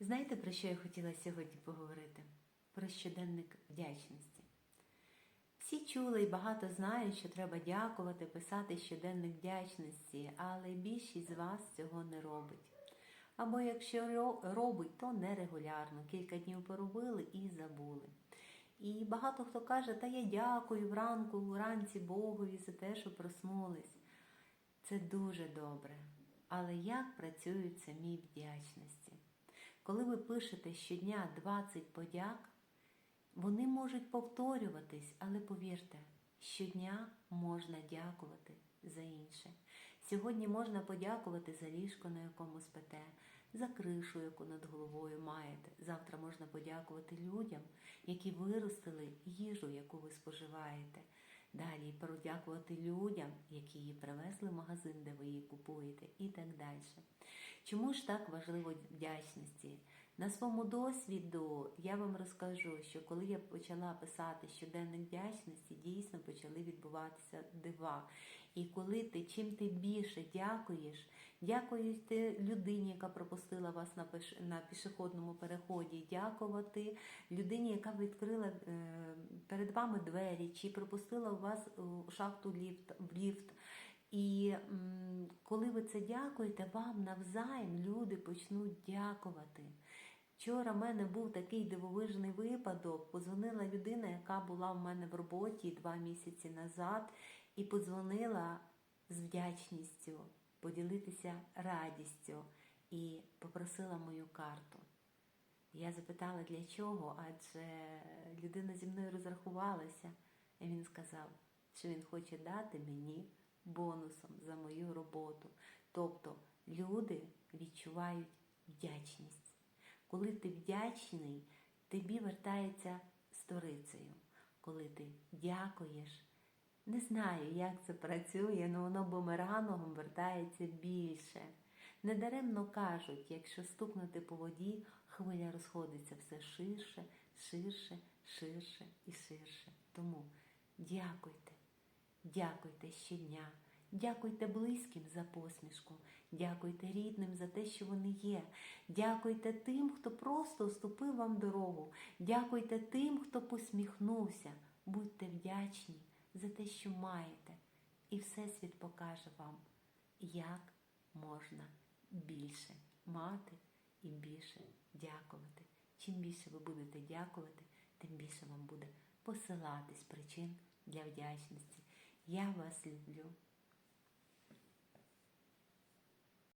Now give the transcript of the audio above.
Знаєте, про що я хотіла сьогодні поговорити? Про щоденник вдячності. Всі чули і багато знають, що треба дякувати, писати щоденник вдячності, але більшість з вас цього не робить. Або якщо робить, то нерегулярно. Кілька днів поробили і забули. І багато хто каже, та я дякую вранку, вранці Богові за те, що проснулись. Це дуже добре. Але як працюють самі вдячності? Коли ви пишете щодня 20 подяк, вони можуть повторюватись, але повірте, щодня можна дякувати за інше. Сьогодні можна подякувати за ліжко, на якому спите, за кришу, яку над головою маєте. Завтра можна подякувати людям, які виростили їжу, яку ви споживаєте. Далі подякувати людям, які її привезли в магазин, де ви її купуєте, і так далі. Чому ж так важливо вдячності? На своєму досвіду я вам розкажу, що коли я почала писати щоденник вдячності, дійсно почали відбуватися дива. І коли ти чим ти більше дякуєш, дякуєте людині, яка пропустила вас на на пішохідному переході, дякувати людині, яка відкрила е, перед вами двері, чи пропустила вас у шахту ліфт в ліфт. І коли ви це дякуєте, вам навзаєм люди почнуть дякувати. Вчора в мене був такий дивовижний випадок. Позвонила людина, яка була в мене в роботі два місяці назад, і подзвонила з вдячністю поділитися радістю і попросила мою карту. Я запитала, для чого, адже людина зі мною розрахувалася, і він сказав, що він хоче дати мені бонусом за мою роботу. Тобто люди відчувають вдячність. Коли ти вдячний, тобі вертається сторицею. Коли ти дякуєш, не знаю, як це працює, але воно бумерангом вертається більше. Недаремно кажуть, якщо стукнути по воді, хвиля розходиться все ширше, ширше, ширше і ширше. Тому дякуйте, дякуйте щодня. Дякуйте близьким за посмішку, дякуйте рідним за те, що вони є. Дякуйте тим, хто просто уступив вам дорогу. Дякуйте тим, хто посміхнувся. Будьте вдячні за те, що маєте. І Всесвіт покаже вам, як можна більше мати і більше дякувати. Чим більше ви будете дякувати, тим більше вам буде посилатись причин для вдячності. Я вас люблю.